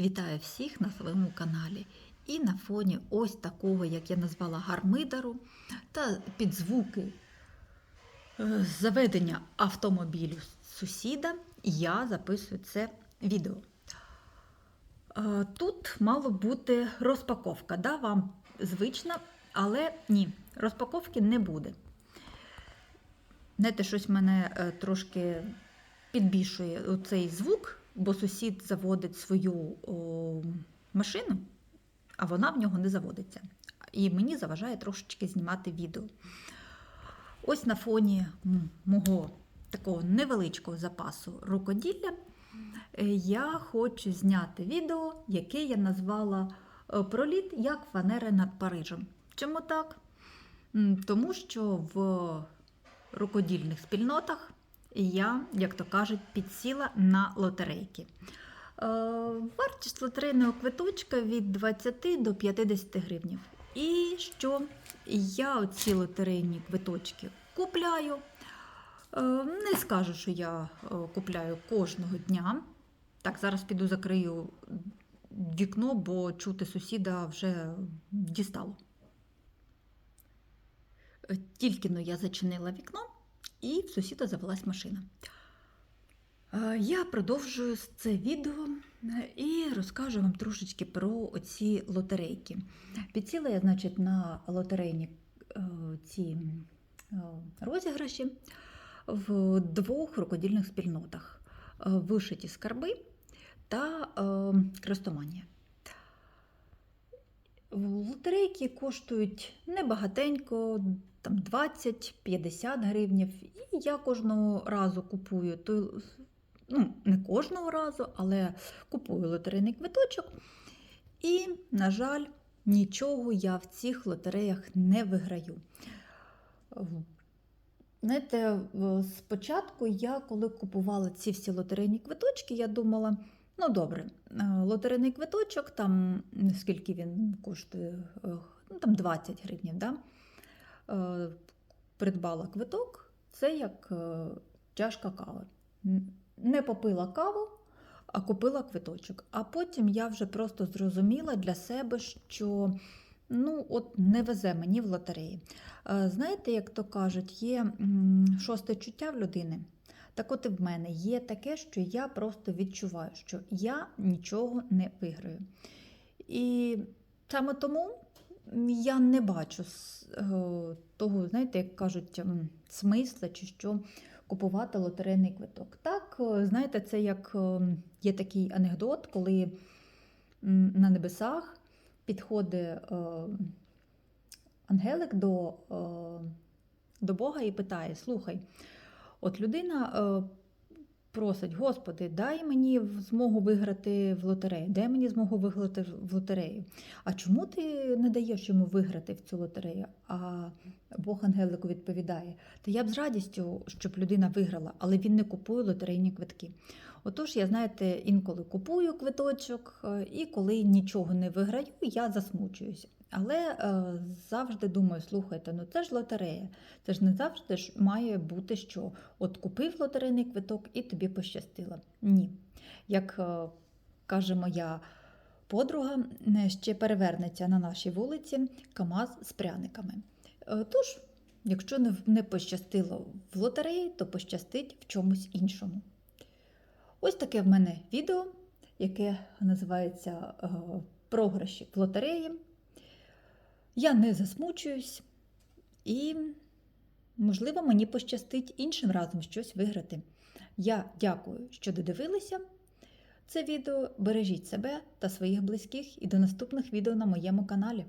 Вітаю всіх на своєму каналі. І на фоні ось такого, як я назвала гармидару, та під звуки е, заведення автомобілю сусіда, я записую це відео. Е, Тут мало бути розпаковка, да, вам звична, але ні, розпаковки не буде. Знаєте, щось мене е, трошки підбільшує цей звук, бо сусід заводить свою о, машину, а вона в нього не заводиться. І мені заважає трошечки знімати відео. Ось на фоні мого такого невеличкого запасу рукоділля е, я хочу зняти відео, яке я назвала е, Проліт як фанери над Парижем. Чому так? Тому що в рукодільних спільнотах я, як то кажуть, підсіла на лотерейки. Е, Вартість лотерейного квиточка від 20 до 50 гривнів. І що я ці лотерейні квиточки купляю. Е, Не скажу, що я е, купляю кожного дня. Так, зараз піду закрию вікно, бо чути сусіда вже дістало. Тільки но я зачинила вікно, і в сусіда завелась машина. Е, Я продовжую це відео е, і розкажу вам трошечки про оці лотерейки. Підсіла я, значить, на лотерейні е, ці розіграші в двох рукодільних спільнотах: вишиті скарби та крестоманія. Лотерейки коштують небагатенько, там 20-50 гривнів. І я кожного разу купую той, ну, не кожного разу, але купую лотерейний квиточок. І, на жаль, нічого я в цих лотереях не виграю. Знаєте, спочатку я, коли купувала ці всі лотерейні квиточки, я думала, ну добре, е, лотерейний квиточок, там скільки він коштує, е, ну там 20 гривень, да? Е, придбала квиток, це як е, чашка кави. Не попила каву, а купила квиточок. А потім я вже просто зрозуміла для себе, що ну, от не везе мені в лотереї. Е, Знаєте, як то кажуть, є шосте чуття в людини. Так от і в мене є таке, що я просто відчуваю, що я нічого не виграю. І саме тому я не бачу е, того, знаєте, як кажуть, смисла чи що купувати лотерейний квиток. Так, е, знаєте, це як е, є такий анекдот, коли на небесах підходить ангелик до, до Бога і питає: Слухай, от людина просить, Господи, дай мені змогу виграти в лотерею, дай мені змогу виграти в лотерею. А чому ти не даєш йому виграти в цю лотерею? А Бог ангелику відповідає: Та я б з радістю, щоб людина виграла, але він не купує лотерейні квитки. Отож, я, знаєте, інколи купую квиточок, е, і коли нічого не виграю, я засмучуюсь. Але е, завжди думаю, слухайте, ну це ж лотерея. Це ж не завжди ж має бути, що от купив лотерейний квиток і тобі пощастило. Ні. Як е, каже моя подруга, е, ще перевернеться на нашій вулиці КАМАЗ з пряниками. Е, Тож, якщо не, не пощастило в лотереї, то пощастить в чомусь іншому. Ось таке в мене відео, яке називається е, Програші в лотереї. Я не засмучуюсь і, можливо, мені пощастить іншим разом щось виграти. Я дякую, що додивилися це відео. Бережіть себе та своїх близьких і до наступних відео на моєму каналі.